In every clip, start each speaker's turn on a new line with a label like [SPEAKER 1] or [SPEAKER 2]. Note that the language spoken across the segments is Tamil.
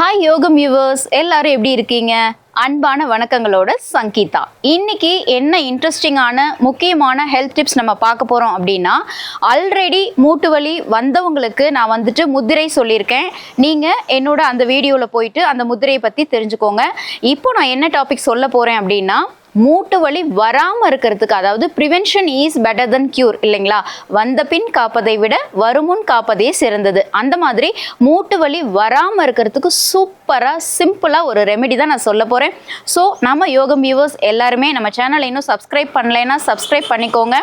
[SPEAKER 1] ஹாய் யோகம் யூவர்ஸ் எல்லாரும் எப்படி இருக்கீங்க? அன்பான வணக்கங்களோட சங்கீதா. இன்னைக்கு என்ன இன்ட்ரெஸ்டிங்கான முக்கியமான ஹெல்த் டிப்ஸ் நம்ம பார்க்க போகிறோம் அப்படின்னா ஆல்ரெடி மூட்டு வலி வந்தவங்களுக்கு நான் வந்துட்டு முத்திரை சொல்லியிருக்கேன். நீங்கள் என்னோட அந்த வீடியோவில் போயிட்டு அந்த முத்திரையை பற்றி தெரிஞ்சுக்கோங்க. இப்போ நான் என்ன டாபிக் சொல்ல போகிறேன் அப்படின்னா மூட்டு வலி வராமல் இருக்கிறதுக்கு அதாவது prevention is better than cure இல்லைங்களா? வந்த பின் காப்பதை விட வருமுன் காப்பதே சிறந்தது. அந்த மாதிரி மூட்டு வலி வராமல் இருக்கிறதுக்கு சூப்பராக சிம்பிளாக ஒரு ரெமெடி தான் நான் சொல்ல போகிறேன் ஸோ நம்ம யோகம் வியூவர்ஸ் எல்லாருமே நம்ம சேனலை இன்னும் சப்ஸ்கிரைப் பண்ணலைன்னா சப்ஸ்கிரைப் பண்ணிக்கோங்க.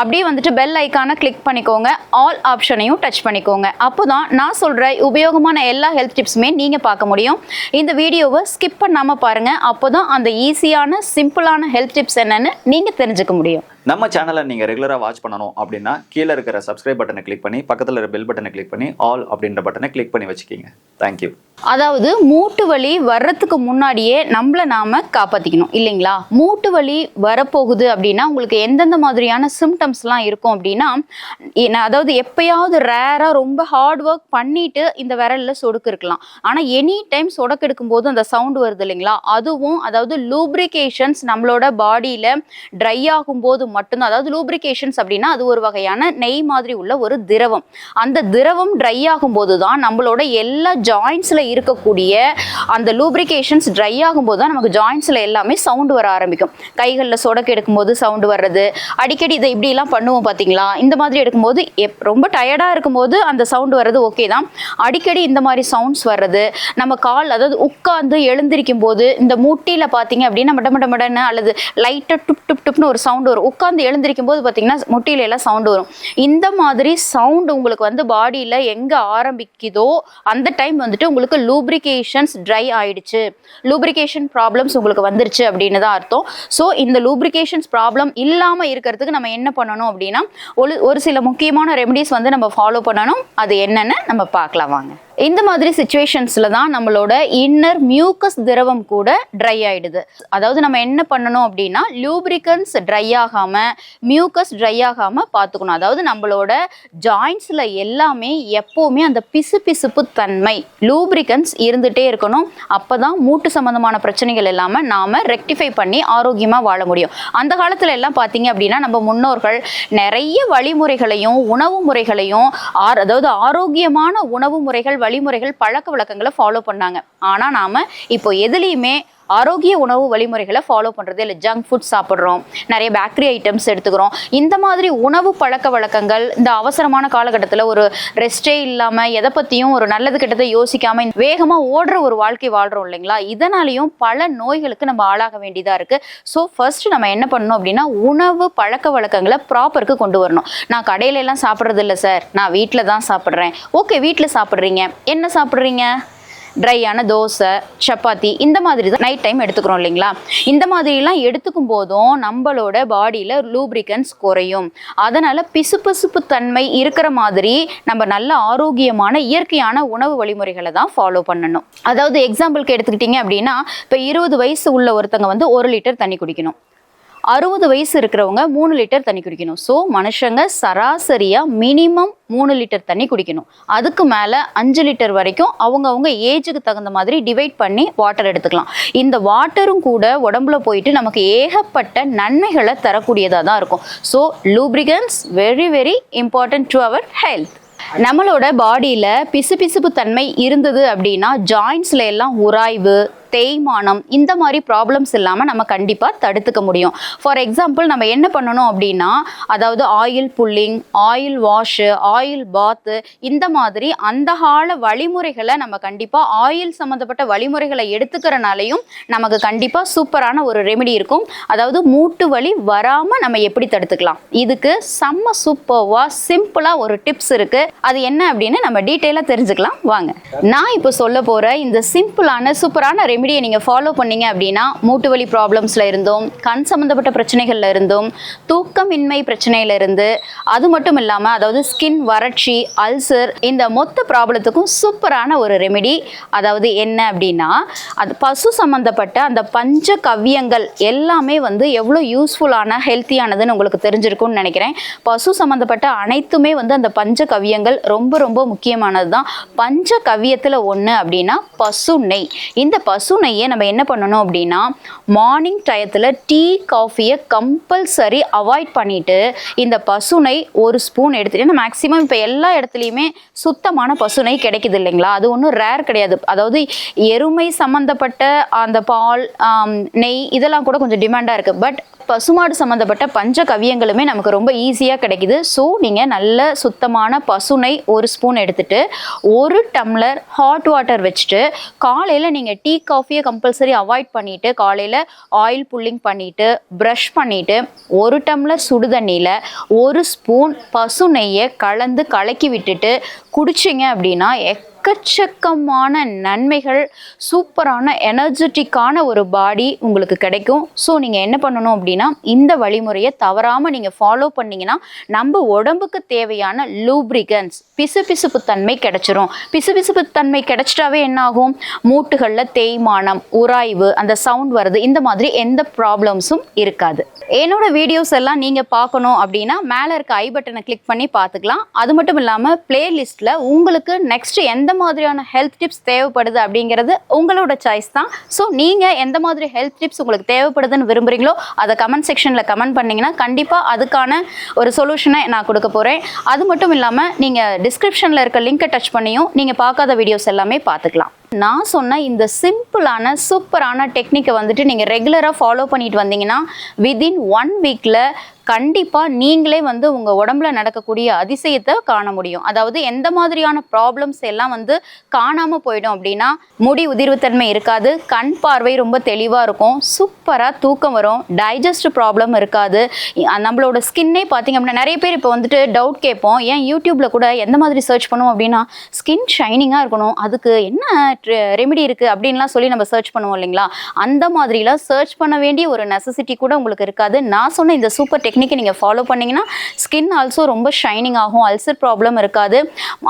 [SPEAKER 1] அப்படியே வந்துட்டு பெல் ஐக்கானை கிளிக் பண்ணிக்கோங்க. ஆல் ஆப்ஷனையும் டச் பண்ணிக்கோங்க. அப்போ தான் நான் சொல்கிற உபயோகமான எல்லா ஹெல்த் டிப்ஸுமே நீங்கள் பார்க்க முடியும். இந்த வீடியோவை ஸ்கிப் பண்ணாமல் பாருங்கள் அப்போ தான் அந்த ஈஸியான யூஸ்ஃபுல்லான ஹெல்த் டிப்ஸ் என்னன்னு நீங்கள் தெரிஞ்சுக்க முடியும்.
[SPEAKER 2] நம்ம சேனலை நீங்கள் ரெகுலராக வாட்ச் பண்ணணும் அப்படின்னா கீழே இருக்கிற சப்ஸ்கிரைப் பட்டனை கிளிக் பண்ணி பக்கத்தில் இருக்கிற பெல் பட்டனை கிளிக் பண்ணி ஆல் அப்படின்ற பட்டனை கிளிக் பண்ணி வச்சுக்கிங்க. தேங்க்யூ
[SPEAKER 1] அதாவது மூட்டு வலி வர்றதுக்கு முன்னாடியே நம்மளை நாம காப்பாத்திக்கணும் இல்லைங்களா? மூட்டு வலி வரப்போகுது அப்படின்னா உங்களுக்கு எந்தெந்த மாதிரியான சிம்டம்ஸ்லாம் இருக்கும் அப்படின்னா அதாவது எப்பயாவது ரேராக ரொம்ப ஹார்ட் ஒர்க் பண்ணிட்டு இந்த விரல்ல சொடுக்கு இருக்கலாம். ஆனால் எனி டைம் சொடக்கு எடுக்கும்போது அந்த சவுண்ட் வருது இல்லைங்களா? அதுவும் அதாவது லூப்ரிகேஷன்ஸ் நம்மளோட பாடியில் ட்ரை ஆகும்போது மட்டும்தான். அதாவது லூப்ரிகேஷன்ஸ் அப்படின்னா அது ஒரு வகையான நெய் மாதிரி உள்ள ஒரு திரவம். அந்த திரவம் ட்ரை ஆகும்போது தான் நம்மளோட எல்லா ஜாயின்ஸில் இருக்கக்கூடிய அந்த லூப்ரிகேஷன்ஸ் ட்ரை ஆகும்போது தான் நமக்கு ஜாயின்ஸில் எல்லாமே சவுண்டு வர ஆரம்பிக்கும். கைகளில் சொடக்கு எடுக்கும்போது சவுண்டு வர்றது. அடிக்கடி இதை இப்படிலாம் பண்ணுவோம் பார்த்தீங்களா இந்த மாதிரி எடுக்கும்போது எப் ரொம்ப டயர்டாக இருக்கும்போது அந்த சவுண்டு வர்றது ஓகே தான். அடிக்கடி இந்த மாதிரி சவுண்ட்ஸ் வர்றது. நம்ம கால் அதாவது உட்காந்து எழுந்திருக்கும் போது இந்த மூட்டியில் பார்த்தீங்க அப்படின்னா மட மட மடன்னு அல்லது லைட்டாக டுப் டுப் டுப்னு ஒரு சவுண்டு வரும். உட்காந்து எழுந்திருக்கும் போது பார்த்தீங்கன்னா முட்டியில எல்லாம் சவுண்டு வரும். இந்த மாதிரி சவுண்ட் உங்களுக்கு வந்து பாடியில் எங்கே ஆரம்பிக்குதோ அந்த டைம் வந்துட்டு உங்களுக்கு லூப்ரிகேஷன்ஸ் ட்ரை ஆயிடுச்சு. லூப்ரிகேஷன் ப்ராப்ளம்ஸ் உங்களுக்கு வந்துருச்சு அப்படின்னு தான் அர்த்தம். ஸோ இந்த லூப்ரிகேஷன்ஸ் ப்ராப்ளம் இல்லாமல் இருக்கிறதுக்கு நம்ம என்ன பண்ணணும் அப்படின்னா ஒரு ஒரு சில முக்கியமான ரெமடிஸ் வந்து நம்ம ஃபாலோ பண்ணணும். அது என்னென்னு நம்ம பார்க்கலாம் வாங்க. இந்த மாதிரி சுச்சுவேஷன்ஸில் தான் நம்மளோட இன்னர் மியூக்கஸ் திரவம் கூட ட்ரை ஆகிடுது அதாவது நம்ம என்ன பண்ணணும் அப்படின்னா லூப்ரிகன்ஸ் ட்ரை ஆகாமல் மியூக்கஸ் ட்ரை ஆகாமல் பார்த்துக்கணும். அதாவது நம்மளோட ஜாயின்ஸில் எல்லாமே எப்போவுமே அந்த பிசுபிசுப்பு தன்மை லூப்ரிகன்ஸ் இருந்துகிட்டே இருக்கணும். அப்போ தான் மூட்டு சம்மந்தமான பிரச்சனைகள் இல்லாமல் நாம் ரெக்டிஃபை பண்ணி ஆரோக்கியமாக வாழ முடியும். அந்த காலத்தில் எல்லாம் பார்த்தீங்க அப்படின்னா நம்ம முன்னோர்கள் நிறைய வழிமுறைகளையும் உணவு முறைகளையும் ஆர் அதாவது ஆரோக்கியமான உணவு முறைகள் வழிமுறைகள் பழக்க வழக்கங்களை ஃபாலோ பண்ணாங்க. ஆனால் நாம் இப்போ எதுலேயுமே ஆரோக்கிய உணவு வழிமுறைகளை ஃபாலோ பண்ணுறது இல்லை ஜங்க் ஃபுட் சாப்பிட்றோம். நிறைய பேக்கரி ஐட்டம்ஸ் எடுத்துக்கிறோம். இந்த மாதிரி உணவு பழக்க வழக்கங்கள் இந்த அவசரமான காலகட்டத்தில் ஒரு ரெஸ்டே இல்லாமல் எதை பற்றியும் ஒரு நல்லது கெட்டதை யோசிக்காமல் வேகமாக ஓடுற ஒரு வாழ்க்கை வாழ்கிறோம் இல்லைங்களா? இதனாலையும் பல நோய்களுக்கு நம்ம ஆளாக வேண்டியதாக இருக்குது ஸோ ஃபர்ஸ்ட் நம்ம என்ன பண்ணணும் அப்படின்னா உணவு பழக்க வழக்கங்களை ப்ராப்பருக்கு கொண்டு வரணும். நான் கடையில எல்லாம் சாப்பிட்றது இல்லை சார் நான் வீட்டில் தான் சாப்பிட்றேன். ஓகே வீட்டில் சாப்பிட்றீங்க. என்ன சாப்பிட்றீங்க? ட்ரையான தோசை சப்பாத்தி இந்த மாதிரி தான் நைட் டைம் எடுத்துக்கிறோம் இல்லைங்களா? இந்த மாதிரிலாம் எடுத்துக்கும் போதும் நம்மளோட பாடியில் லூப்ரிகன்ஸ் குறையும். அதனால் பிசுபிசுப்பு தன்மை இருக்கிற மாதிரி நம்ம நல்ல ஆரோக்கியமான இயற்கையான உணவு வழிமுறைகளை தான் ஃபாலோ பண்ணணும். அதாவது எக்ஸாம்பிளுக்கு எடுத்துக்கிட்டிங்க அப்படின்னா இப்போ இருபது வயசு உள்ள ஒருத்தங்க வந்து ஒரு லிட்டர் தண்ணி குடிக்கணும். அறுபது வயசு இருக்கிறவங்க மூணு லிட்டர் தண்ணி குடிக்கணும். ஸோ மனுஷங்க சராசரியாக மினிமம் மூணு லிட்டர் தண்ணி குடிக்கணும். அதுக்கு மேலே அஞ்சு லிட்டர் வரைக்கும் அவங்கவுங்க ஏஜுக்கு தகுந்த மாதிரி டிவைட் பண்ணி வாட்டர் எடுத்துக்கலாம். இந்த வாட்டரும் கூட உடம்புல போயிட்டு நமக்கு ஏகப்பட்ட நன்மைகளை தரக்கூடியதாக தான் இருக்கும். So lubricants very very important to our health நம்மளோட பாடியில் பிசுபிசுப்பு தன்மை இருந்தது அப்படின்னா ஜாயின்ஸ்ல எல்லாம் உராய்வு தேய்மானம் இந்த மாதிரி ப்ராப்ளம்ஸ் இல்லாமல் நம்ம கண்டிப்பாக தடுத்துக்க முடியும். ஃபார் எக்ஸாம்பிள் நம்ம என்ன பண்ணணும் அப்படின்னா அதாவது oil pulling oil wash oil bath இந்த மாதிரி அந்த கால வழிமுறைகளை நம்ம கண்டிப்பாக ஆயில் சம்மந்தப்பட்ட வழிமுறைகளை எடுத்துக்கிறனாலையும் நமக்கு கண்டிப்பாக சூப்பரான ஒரு ரெமெடி இருக்கும். அதாவது மூட்டு வலி வராமல் நம்ம எப்படி தடுத்துக்கலாம்? இதுக்கு செம்ம சூப்பர்வாக சிம்பிளாக ஒரு டிப்ஸ் இருக்குது அது என்ன அப்படின்னு நம்ம டீட்டெயிலாக தெரிஞ்சுக்கலாம். வாங்க. நான் இப்போ சொல்ல போகிற இந்த சிம்பிளான சூப்பரான ரெமிடியை நீங்கள் ஃபாலோ பண்ணீங்க அப்படின்னா மூட்டு வலி ப்ராப்ளம்ஸில் இருந்தும் கண் சம்மந்தப்பட்ட பிரச்சனைகளில் இருந்தும் தூக்கமின்மை பிரச்சனையிலிருந்து அது மட்டும் இல்லாமல் அதாவது ஸ்கின் வறட்சி அல்சர் இந்த மொத்த ப்ராப்ளத்துக்கும் சூப்பரான ஒரு ரெமிடி அதாவது என்ன அப்படின்னா அது பசு சம்மந்தப்பட்ட அந்த பஞ்ச கவ்யங்கள் எல்லாமே வந்து எவ்வளோ யூஸ்ஃபுல்லான ஹெல்த்தியானதுன்னு உங்களுக்கு தெரிஞ்சிருக்கும்னு நினைக்கிறேன். பசு சம்மந்தப்பட்ட அனைத்துமே வந்து அந்த பஞ்ச கவ்யங்கள் ரொம்ப ரொம்ப முக்கியமானது தான் பஞ்ச கவ்யத்தில் ஒன்று அப்படின்னா பசு நெய். இந்த பசு நெய்யை நம்ம என்ன பண்ணணும் அப்படின்னா மார்னிங் டயத்தில் டீ காஃபியை கம்பல்சரி அவாய்ட் பண்ணிவிட்டு இந்த பசுனை ஒரு ஸ்பூன் எடுத்துகிட்டு ஏன்னா மேக்ஸிமம் இப்போ எல்லா இடத்துலையுமே சுத்தமான பசுனை கிடைக்குது இல்லைங்களா? அது ஒன்றும் ரேர் கிடையாது. அதாவது எருமை சம்மந்தப்பட்ட அந்த பால் நெய் இதெல்லாம் கூட கொஞ்சம் டிமாண்டாக இருக்குது பட் பசுமாடு சம்மந்தப்பட்ட பஞ்ச கவியங்களுமே நமக்கு ரொம்ப ஈஸியாக கிடைக்குது. ஸோ நீங்கள் நல்ல சுத்தமான பசுனை ஒரு ஸ்பூன் எடுத்துட்டு ஒரு டம்ளர் ஹாட் வாட்டர் வச்சுட்டு காலையில் நீங்கள் டீ காஃபியை கம்பல்சரி அவாய்ட் பண்ணிவிட்டு காலையில் ஆயில் புல்லிங் பண்ணிவிட்டு ப்ரஷ் பண்ணிவிட்டு ஒரு டம்ளர் சுடு தண்ணியில் ஒரு ஸ்பூன் பசு நெய்யை கலந்து கலக்கி விட்டுட்டு குடிச்சிங்க அப்படின்னா எக்கச்சக்கமான நன்மைகள் சூப்பரான எனர்ஜெட்டிக்கான ஒரு பாடி உங்களுக்கு கிடைக்கும். ஸோ நீங்கள் என்ன பண்ணணும் அப்படின்னா இந்த வழிமுறையை தவறாமல் நீங்கள் ஃபாலோ பண்ணீங்கன்னா நம்ம உடம்புக்கு தேவையான லூப்ரிகன்ஸ் பிசுபிசுப்பு தன்மை கிடைச்சிரும். பிசுபிசுப்பு தன்மை கிடைச்சிட்டாவே என்ன ஆகும் மூட்டுகளில் தேய்மானம் உராய்வு அந்த சவுண்ட் வருது. இந்த மாதிரி எந்த ப்ராப்ளம்ஸும் இருக்காது. என்னோட வீடியோஸ் எல்லாம் நீங்கள் பார்க்கணும் அப்படின்னா மேலே இருக்க ஐ பட்டனை கிளிக் பண்ணி பார்த்துக்கலாம். அது மட்டும் இல்லாமல் பிளேலிஸ்ட்டில் உங்களுக்கு நெக்ஸ்ட் எந்த மாதிரியான ஹெல்த் டிப்ஸ் தேவைப்படுது அப்படிங்கிறது உங்களோட சாய்ஸ் தான். ஸோ நீங்கள் எந்த மாதிரி ஹெல்த் டிப்ஸ் உங்களுக்கு தேவைப்படுதுன்னு விரும்புகிறீங்களோ அதை கமெண்ட் செக்ஷனில் கமெண்ட் பண்ணிங்கன்னா கண்டிப்பாக அதுக்கான ஒரு சொல்யூஷனை நான் கொடுக்க போகிறேன் அது மட்டும் இல்லாமல் நீங்கள் டிஸ்கிரிப்ஷனில் இருக்க லிங்கை டச் பண்ணியும் நீங்கள் பார்க்காத வீடியோஸ் எல்லாமே பார்த்துக்கலாம். நான் சொன்ன இந்த சிம்பிளான சூப்பரான டெக்னிக்கை வந்துட்டு நீங்கள் ரெகுலராக ஃபாலோ பண்ணிட்டு வந்தீங்கன்னா விதின் ஒன் வீக்கில் கண்டிப்பாக நீங்களே வந்து உங்கள் உடம்புல நடக்கக்கூடிய அதிசயத்தை காண முடியும். அதாவது எந்த மாதிரியான ப்ராப்ளம்ஸ் எல்லாம் வந்து காணாமல் போயிடும் அப்படின்னா முடி உதிர்வுத்தன்மை இருக்காது கண் பார்வை ரொம்ப தெளிவாக இருக்கும் சூப்பராக தூக்கம் வரும் டைஜஸ்ட் ப்ராப்ளம் இருக்காது. நம்மளோட ஸ்கின்னே பார்த்தீங்க அப்படின்னா நிறைய பேர் இப்போ வந்துட்டு டவுட் கேட்போம் ஏன் யூடியூப்பில் கூட எந்த மாதிரி சர்ச் பண்ணுவோம் அப்படின்னா ஸ்கின் ஷைனிங்காக இருக்கணும் அதுக்கு என்ன ரெமிடி இருக்குது அப்படின்லாம் சொல்லி நம்ம சர்ச் பண்ணுவோம் இல்லைங்களா? அந்த மாதிரிலாம் சர்ச் பண்ண வேண்டிய ஒரு நெசசிட்டி கூட உங்களுக்கு இருக்காது. நான் சொன்ன இந்த சூப்பர் டெக்னிக்கை நீங்கள் ஃபாலோ பண்ணீங்கன்னா ஸ்கின் ஆல்சோ ரொம்ப ஷைனிங் ஆகும் அல்சர் ப்ராப்ளம் இருக்காது.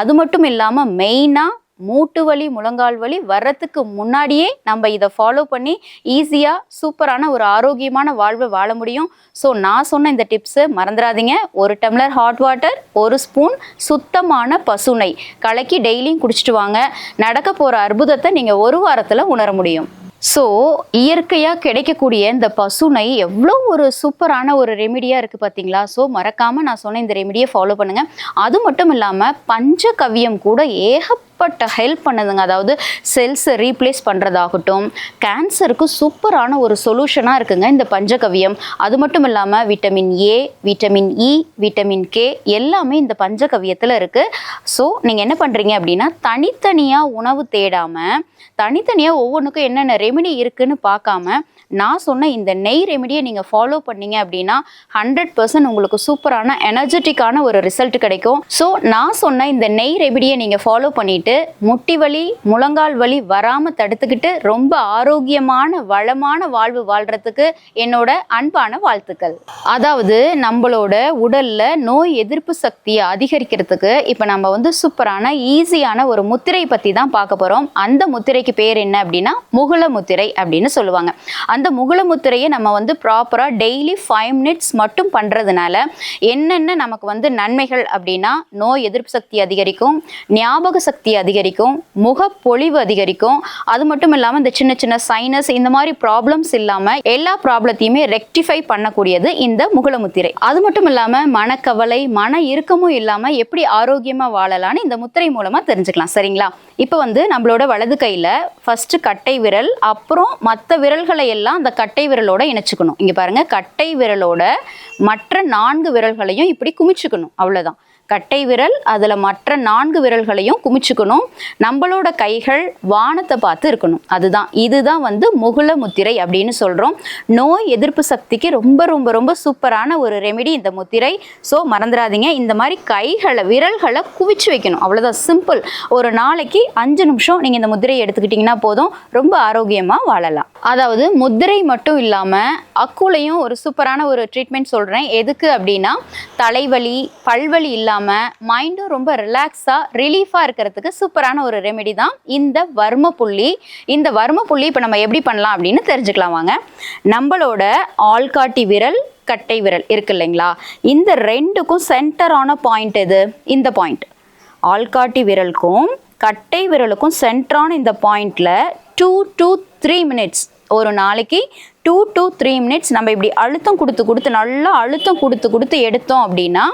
[SPEAKER 1] அது மட்டும் இல்லாமல் மெயினாக மூட்டு வலி முழங்கால் வலி வர்றதுக்கு முன்னாடியே நம்ம இதை ஃபாலோ பண்ணி ஈஸியாக சூப்பரான ஒரு ஆரோக்கியமான வாழ்வை வாழ முடியும். ஸோ நான் சொன்ன இந்த டிப்ஸு மறந்துடாதீங்க ஒரு டம்ளர் ஹாட் வாட்டர் ஒரு ஸ்பூன் சுத்தமான பசுனை கலக்கி டெய்லியும் குடிச்சிட்டு வாங்க. நடக்க போகிற அற்புதத்தை நீங்கள் ஒரு வாரத்தில் உணர முடியும். ஸோ இயற்கையாக கிடைக்கக்கூடிய இந்த பசுனை எவ்வளோ ஒரு சூப்பரான ஒரு ரெமிடியாக இருக்குது பார்த்தீங்களா ஸோ மறக்காமல் நான் சொன்ன இந்த ரெமிடியை ஃபாலோ பண்ணுங்கள் அது மட்டும் இல்லாமல் பஞ்சகவ்யம் கூட ஏகப்பட்ட ஹெல்ப் பண்ணுதுங்க. அதாவது செல்ஸை ரீப்ளேஸ் பண்ணுறதாகட்டும் கேன்சருக்கு சூப்பரான ஒரு சொல்யூஷனாக இருக்குங்க இந்த பஞ்சகவியம். அது மட்டும் இல்லாமல் vitamin A vitamin E vitamin K எல்லாமே இந்த பஞ்சகவியத்தில் இருக்குது ஸோ நீங்கள் என்ன பண்ணுறீங்க அப்படின்னா தனித்தனியாக உணவு தேடாமல் தனித்தனியாக ஒவ்வொன்றுக்கும் என்னென்ன ரெமெடி இருக்குதுன்னு பார்க்காம நான் சொன்ன இந்த நெய் ரெமிடியை நீங்கள் ஃபாலோ பண்ணீங்க அப்படின்னா ஹண்ட்ரட் பர்சன்ட் உங்களுக்கு சூப்பரான எனர்ஜெட்டிக்கான ஒரு ரிசல்ட் கிடைக்கும். ஸோ நான் சொன்ன இந்த நெய் ரெமிடியை நீங்கள் ஃபாலோ பண்ணிட்டு முட்டி வலி முழங்கால் வலி வராமல் தடுத்துக்கிட்டு ரொம்ப ஆரோக்கியமான வளமான வாழ்வு வாழ்றதுக்கு என்னோட அன்பான வாழ்த்துக்கள். அதாவது நம்மளோட உடல்ல நோய் எதிர்ப்பு சக்தியை அதிகரிக்கிறதுக்கு இப்போ நம்ம வந்து சூப்பரான ஈஸியான ஒரு முத்திரை பற்றி தான் பார்க்க போகிறோம் அந்த முத்திரைக்கு பேர் என்ன அப்படின்னா முகுல முத்திரை அப்படின்னு சொல்லுவாங்க. அந்த அந்த முகுளமுத்திரையை நம்ம வந்து ப்ராப்பராக டெய்லி ஃபைவ் மினிட்ஸ் மட்டும் பண்ணுறதுனால என்னென்ன நமக்கு வந்து நன்மைகள் அப்படின்னா நோய் எதிர்ப்பு சக்தி அதிகரிக்கும் ஞாபக சக்தி அதிகரிக்கும் முகப்பொழிவு அதிகரிக்கும். அது மட்டும் இல்லாமல் இந்த சின்ன சின்ன சைனஸ் இந்த மாதிரி ப்ராப்ளம்ஸ் இல்லாமல் எல்லா ப்ராப்ளத்தையுமே ரெக்டிஃபை பண்ணக்கூடியது இந்த முகுளமுத்திரை. அது மட்டும் இல்லாமல் மனக்கவலை மன இறுக்கமும் இல்லாமல் எப்படி ஆரோக்கியமாக வாழலாம்னு இந்த முத்திரை மூலமாக தெரிஞ்சுக்கலாம் சரிங்களா? இப்போ வந்து நம்மளோட வலது கையில் ஃபஸ்ட்டு கட்டை விரல் அப்புறம் மற்ற விரல்களை எல்லாம் அந்த கட்டை விரலோட இணைச்சிக்கணும். இங்கே பாருங்க கட்டை விரலோட மற்ற நான்கு விரல்களையும் இப்படி குமிச்சுக்கணும். அவ்வளோதான் கட்டை விரல் அதில் மற்ற நான்கு விரல்களையும் குமிச்சுக்கணும். நம்மளோட கைகள் வானத்தை பார்த்து இருக்கணும். அதுதான் இதுதான் வந்து முகுல முத்திரை அப்படின்னு சொல்கிறோம் நோய் எதிர்ப்பு சக்திக்கு ரொம்ப ரொம்ப ரொம்ப சூப்பரான ஒரு ரெமெடி இந்த முத்திரை. ஸோ மறந்துடாதீங்க. இந்த மாதிரி கைகளை விரல்களை குவிச்சு வைக்கணும். அவ்வளோதான் சிம்பிள் ஒரு நாளைக்கு அஞ்சு நிமிஷம் நீங்கள் இந்த முத்திரையை எடுத்துக்கிட்டிங்கன்னா போதும். ரொம்ப ஆரோக்கியமாக வாழலாம். அதாவது முத்திரை மட்டும் இல்லாமல் அக்குலையும் ஒரு சூப்பரான ஒரு ட்ரீட்மெண்ட் சொல்கிறேன் எதுக்கு அப்படின்னா தலைவலி பல்வலி இல்லாமல் மைண்டும் ரொம்ப ரிலாக்ஸாக ரிலீஃபாக இருக்கிறதுக்கு சூப்பரான ஒரு ரெமெடி தான் இந்த வர்ம புள்ளி. இந்த வர்ம புள்ளி இப்போ நம்ம எப்படி பண்ணலாம் அப்படின்னு தெரிஞ்சுக்கலாம் வாங்க. நம்மளோட ஆள்காட்டி விரல் கட்டை விரல் இருக்கு இல்லைங்களா? இந்த ரெண்டுக்கும் சென்டரான பாயிண்ட் எது? இந்த பாயிண்ட் ஆள்காட்டி விரலுக்கும் கட்டை விரலுக்கும் சென்டரான இந்த பாயிண்ட்ல டூ டு த்ரீ மினிட்ஸ் ஒரு நாளைக்கு டூ டு த்ரீ மினிட்ஸ் நம்ம இப்படி அழுத்தம் கொடுத்து கொடுத்து நல்லா அழுத்தம் கொடுத்து கொடுத்து எடுத்தோம் அப்படின்னா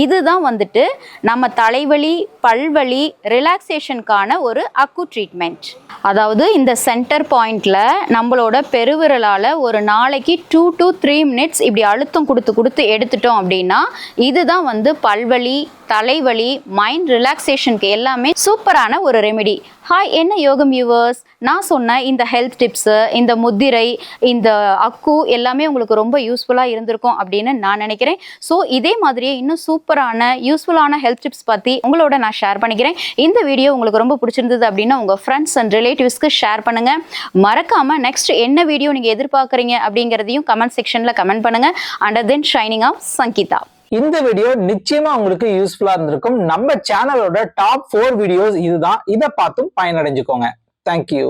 [SPEAKER 1] இதுதான் வந்துட்டு நம்ம தலைவலி பல்வலி ரிலாக்ஸேஷனுக்கான ஒரு அக்கு ட்ரீட்மெண்ட் அதாவது இந்த சென்டர் பாயிண்ட்ல நம்மளோட பெருவிரலால் ஒரு நாளைக்கு டூ டு த்ரீ மினிட்ஸ் இப்படி அழுத்தம் கொடுத்து கொடுத்து எடுத்துட்டோம் அப்படின்னா இதுதான் வந்து பல்வலி தலைவலி மைண்ட் ரிலாக்ஸேஷனுக்கு எல்லாமே சூப்பரான ஒரு ரெமெடி ஹாய் என்ன யோகம் யூவர்ஸ் நான் சொன்ன இந்த ஹெல்த் டிப்ஸு இந்த முத்திரை இந்த அக்கு எல்லாமே உங்களுக்கு ரொம்ப யூஸ்ஃபுல்லாக இருந்திருக்கும் அப்படின்னு நான் நினைக்கிறேன். ஸோ இதே மாதிரியே இன்னும் சூப்பரான யூஸ்ஃபுல்லான ஹெல்த் டிப்ஸ் பற்றி உங்களோட நான் ஷேர் பண்ணிக்கிறேன். இந்த வீடியோ உங்களுக்கு ரொம்ப பிடிச்சிருந்தது அப்படின்னா உங்கள் ஃப்ரெண்ட்ஸ் அண்ட் ரிலேட்டிவ்ஸ்க்கு ஷேர் பண்ணுங்கள் மறக்காமல் நெக்ஸ்ட் என்ன வீடியோ நீங்கள் எதிர்பார்க்குறீங்க அப்படிங்கிறதையும் கமெண்ட் செக்ஷனில் கமெண்ட் பண்ணுங்கள் under then shining of Sangeetha
[SPEAKER 3] இந்த வீடியோ நிச்சயமா உங்களுக்கு யூஸ்ஃபுல்லா இருந்திருக்கும். நம்ம சேனலோட டாப் ஃபோர் வீடியோஸ் இதுதான். இதை பார்த்தும் பயனடைஞ்சுக்கோங்க. தேங்க்யூ